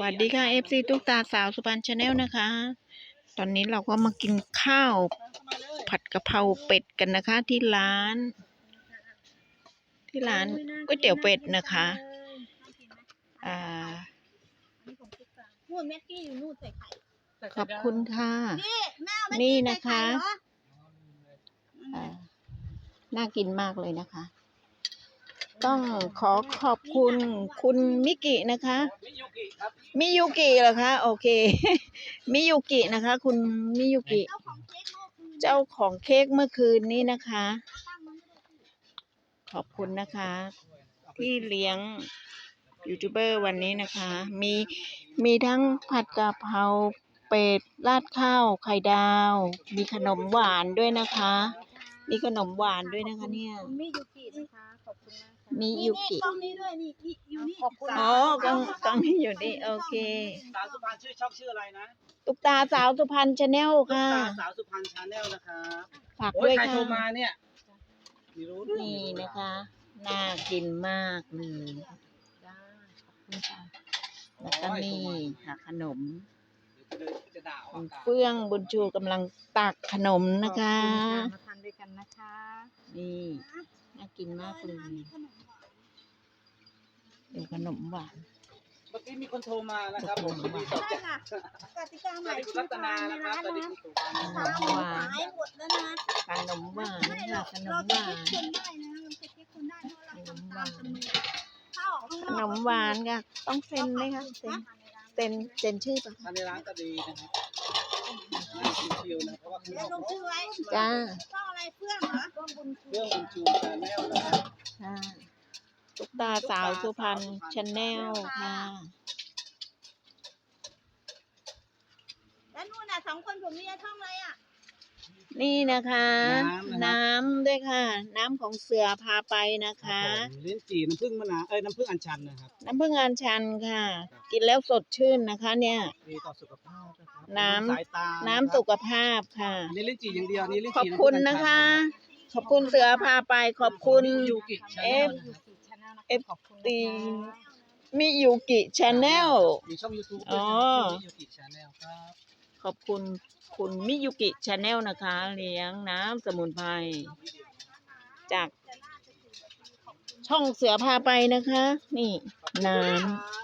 สวัสดีค่ะ FC ตุ๊กตาสาวสุพรรณชาแนลนะคะ ตอนนี้เราก็มากินข้าว ผัดกะเพราเป็ดกันนะคะที่ร้าน ที่ร้านก๋วยเตี๋ยวเป็ดนะคะ อ่านู่นแม็กกี้อยู่นู่นใส่ไข่ขอบคุณค่ะ นี่แม่เอาแม็กนี่กี้นะใส่คะไข่เหรออ่าน่ากินมากเลยนะคะ ต้องขอขอบคุณคุณมิกินะคะมิยุกิครับมิยุกิเหรอคะ โอเค มิยุกินะคะ คุณมิยุกิ เจ้าของเค้กเมื่อคืนเจ้าของเค้กเมื่อคืนนี้นะคะตั้งมันไม่ได้ที่ขอบคุณนะคะ ที่เลี้ยงยูทูบเบอร์วันนี้นะคะ มีมีทั้งผัดกะเพราเป็ดราดข้าวไข่ดาว มีขนมหวานด้วยนะคะ มีขนมหวานด้วยนะคะเนี่ยมิยุกินะคะ ขอบคุณมากค่ะมินี่ยุนี่กิกล้องนี้ด้วยนี่นี่อยู่นี่ขอบคุณอ๋อกล้องกล้องนี้อยู่นี่โอเค สาวสุพรรณชื่อช่องชื่ออะไรนะตุกตาสาวสุพรรณชาแนลตุ๊กค่ะ ตาสาวสุพรรณชาแนลนะครับฝากโอ้ด้วยยใครค่ะ โทรมาเนี่ยไม่รู้นี่นะคะ น่ากินมากเลยจ้าขอบคุณค่ะแล้วก็นี่ค่ะขนม เดี๋ยวจะด่าคุว่าณตาเฟื่องบุญชูกำลังตักขนมนะคะมาทานด้วย กันนะคะนี่น่ากินมากเลยดูขนมหวาน เมื่อกี้มีคนโทรมานะครับผมดีต่อได้ใจค่ะกติกาสใหม่วัสดีคุณรัตนานะครับสวัสดีคุณสุพรรณขนะนครับมหวานขายหมดแล้วนะขนมหวานไม่หรค่ะอกขนเรามหจะวาคิดนคนได้นะเราจะคิดคนได้เพราะเราทำตามจำนวนถ้าออกข้างขนอกนมหวานค่ะต้องเซ็นไหมคะเซ็นเซ็นเซ็นชื่อปะทานในร้านก็ดีนะครับ ชิวๆนะเพราะว่าคือเดี๋ยวลงชื่อไว้จ้าต้องอะไรเพื่อนเหรอต้องบุญชูเรื่องคุณจูชาแนลนะครับค่ะตุกตาสาวสุพรรณชาแนลค่ะ แล้วนู่นน่ะสองคนผมมีช่องอะไรอะนี่นะคะ น้ำด้วยค่ะ น้ำของเสือพาไปนะคะผมลิ้นจี่น้ำผึ้งมะนาวเอ้ยน้ำผึ้งอัญชันนะครับ น้ำผึ้งอัญชันค่ะ กินแล้วสดชื่นนะคะ เนี่ยดีต่อสุขภาพ นะครับน้ำ สายตาน้ำสุขภาพค่ะ อันนี้ลิ้นจี่อย่างเดียวอันนี้ลิ้นขอบจี่คุณนะคะ ขอบคุณเสือพาไป ขอบคุณ ยูกิชาเอแนฟลเอฟตีมิยูกิชาแนล มีช่องยูทูบอ๋อยูกิชาแนลครับขอบคุณคุณมิยุกิชาแนลนะคะ เลี้ยงน้ำสมุนไพรจาก ช่องเสือพาไปนะคะ นี่ น้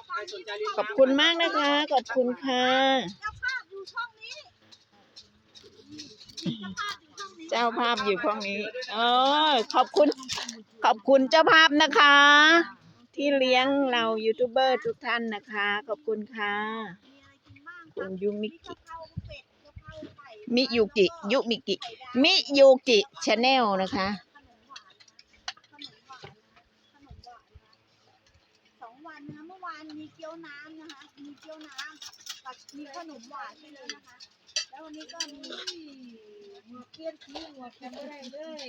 ใครสนใจเรียนำขอบคุณมากนะคะ ขอบคุณค่ะ เจ้าภาพอยู่ช่องนี้ เออ ขอบคุณ ขอบคุณเจ้าภาพนะคะ ที่เลี้ยงเรายูทูบเบอร์ทุกท่านนะคะ ขอบคุณค่ะ คุณยูมิกิมิยุกิยุมิกิมิยูกิชาแนลนะคะวันนะคะเมื่อวานมีเกี๊ยวน้ำนะคะ มีเกี๊ยวน้ำกับมีขนมหวานไปเลยนะคะ แล้ววันนี้ก็มี หัวเปลี่ยนสีหัวแปลงไม่ได้เลย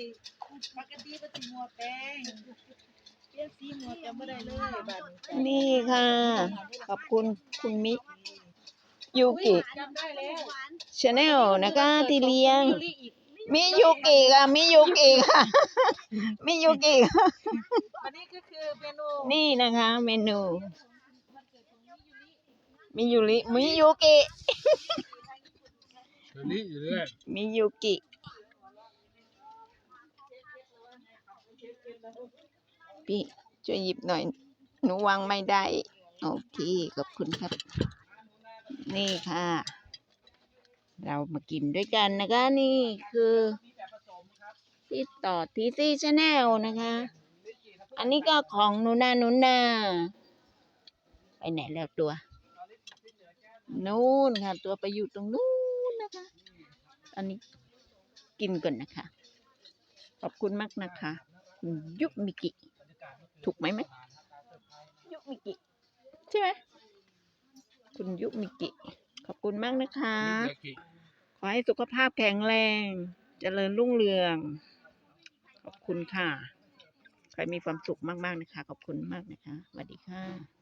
ปกติก็สิหัวแปลงเปลี่ยนสีหัวแปลงไม่ได้เลยบัดนี้นี่ค่ะ ขอบคุณคุณมิยูกิจำได้แล้วหวานชาแนลนะคะที่เลี้ยงยูริอีกมิยูกิค่ะมิยูกิค่ะมิยูกิค่ะวันนี้ก็คือเมนูนี่นะคะ เมนูมิยูริมิยูกิ เดี๋ยวนี้อยู่เรื่อยมิยูกิ พี่ช่วยหยิบหน่อย หนูวางไม่ได้ โอเค ขอบคุณครับ นี่ค่ะ เรามากินด้วยกันนะคะ นี่คือ ที่ต่อทีซีชาแนลนะคะ อันนี้ก็ของหนูนาหนูนาไปไหนแล้วตัว นู่นค่ะ ตัวไปอยู่ตรงนู้น อันนี้กินก่อนนะคะ ขอบคุณมากนะคะคุณยุมิกิ ถูกไหมไหมยุมิกิ ใช่ไหมคุณยุมิกิ ขอบคุณมากนะคะเล็กอีกขอให้สุขภาพแข็งแรงเจริญรุ่งเรือง ขอบคุณค่ะ ใครมีความสุขมาก ๆ นะคะ ขอบคุณมากนะคะสวัสดีค่ะ